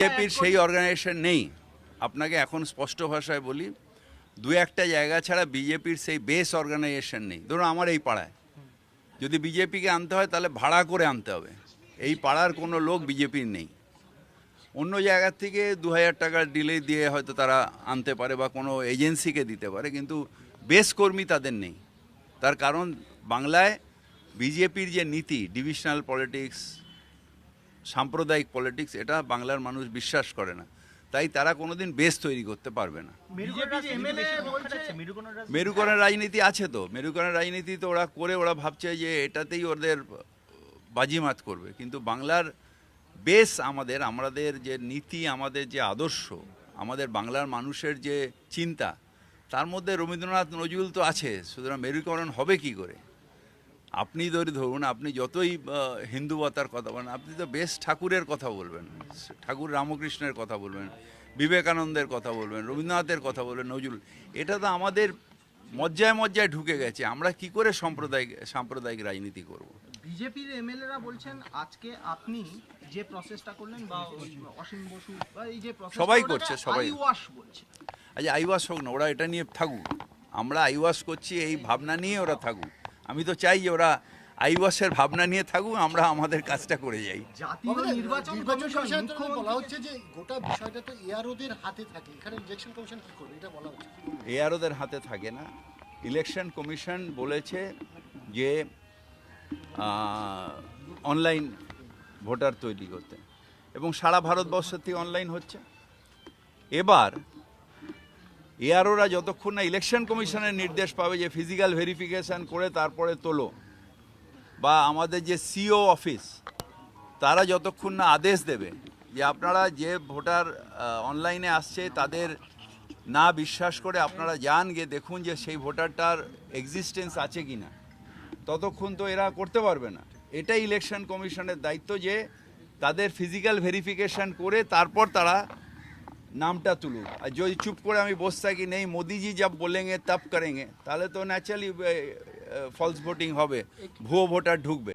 বিজেপির সেই অর্গানাইজেশন নেই। আপনাকে এখন স্পষ্ট ভাষায় বলি দু একটা জায়গা ছাড়া বিজেপির সেই বেস অর্গানাইজেশন নেই। ধরুন আমার এই পাড়ায়। যদি বিজেপিকে আনতে হয় তাহলে ভাড়া করে আনতে হবে। এই পাড়ার কোনো লোক বিজেপির নেই। অন্য জায়গার থেকে দু হাজার টাকার ডিলে দিয়ে হয়তো তারা আনতে পারে বা কোনো এজেন্সিকে দিতে পারে কিন্তু বেস কর্মী তাদের নেই। তার কারণ বাংলায় বিজেপির যে নীতি ডিভিশনাল পলিটিক্স সাম্প্রদায়িক পলিটিক্স এটা বাংলার মানুষ বিশ্বাস করে না। তাই তারা কোনোদিন বেস তৈরি করতে পারবে না। মেরুকরণের রাজনীতি মেরুকরণের রাজনীতি আছে তো। মেরুকরণের রাজনীতি তো ওরা করে ওরা ভাবছে যে এটাতেই ওদের বাজিমাত করবে। কিন্তু বাংলার বেস আমাদের আমাদের যে নীতি আমাদের যে আদর্শ আমাদের বাংলার মানুষের যে চিন্তা তার মধ্যে রবীন্দ্রনাথ নজরুল তো আছে। সুতরাং মেরুকরণ হবে কি করে? আপনি ধরে ধরুন আপনি যতই হিন্দুবতার কথা বলেন আপনি তো বেশ ঠাকুরের কথা বলবেন ঠাকুর রামকৃষ্ণের কথা বলবেন বিবেকানন্দের কথা বলবেন রবীন্দ্রনাথের কথা বলবেন নজরুল এটা তো আমাদের মজ্জায় মজ্জায় ঢুকে গেছে আমরা কি করে সাম্প্রদায়িক সাম্প্রদায়িক রাজনীতি করব। বিজেপির এমএলএরা বলছেন আজকে আপনি যে প্রসেসটা করলেন বা অসীম বসু বা এই যে সবাই করছে, সবাই। আইওয়াশ বলছে আচ্ছা আইওয়াস হোক না ওরা এটা নিয়ে থাকুক আমরা আইওয়াস করছি এই ভাবনা নিয়ে ওরা থাকুক আমি তো চাই যে ওরা আইওয়াসের ভাবনা নিয়ে থাকুক আমরা আমাদের কাজটা করে যাই। জাতীয় বাবা, নির্বাচন নির্বাচন কমিশন কমিশন তো বলা মুখ্যমন্ত্রী হচ্ছে যে গোটা বিষয়টা তো এআরওদের হাতে থাকে। এখানে ইলেকশন কমিশন কি করবে? এটা বলা হচ্ছে। এআরওদের হাতে থাকে না। ইলেকশন কমিশন বলেছে যে অনলাইন ভোটার তৈরি করতে। এবং সারা ভারতবর্ষ থেকে অনলাইন হচ্ছে। এবার এআরওরা যতক্ষণ না ইলেকশন কমিশনের নির্দেশ পাবে যে ফিজিক্যাল ভেরিফিকেশান করে তারপরে তোলো। বা আমাদের যে সিও অফিস তারা যতক্ষণ না আদেশ দেবে যে আপনারা যে ভোটার অনলাইনে আসছে, তাদের না বিশ্বাস করে আপনারা যান, গিয়ে দেখুন যে সেই ভোটারটার এক্সিস্টেন্স আছে কি না ততক্ষণ তো এরা করতে পারবে না। এটাই ইলেকশন কমিশনের দায়িত্ব যে তাদের ফিজিক্যাল ভেরিফিকেশান করে তারপর তারা নামটা তুলুক আর যদি চুপ করে আমি বসে থাকি, নেই, মোদিজি যা বলেঙ্গে, তাপ করেঙ্গে, তাহলে তো ন্যাচারালি ফলস ভোটিং হবে। ভুয়ো ভোটার ঢুকবে।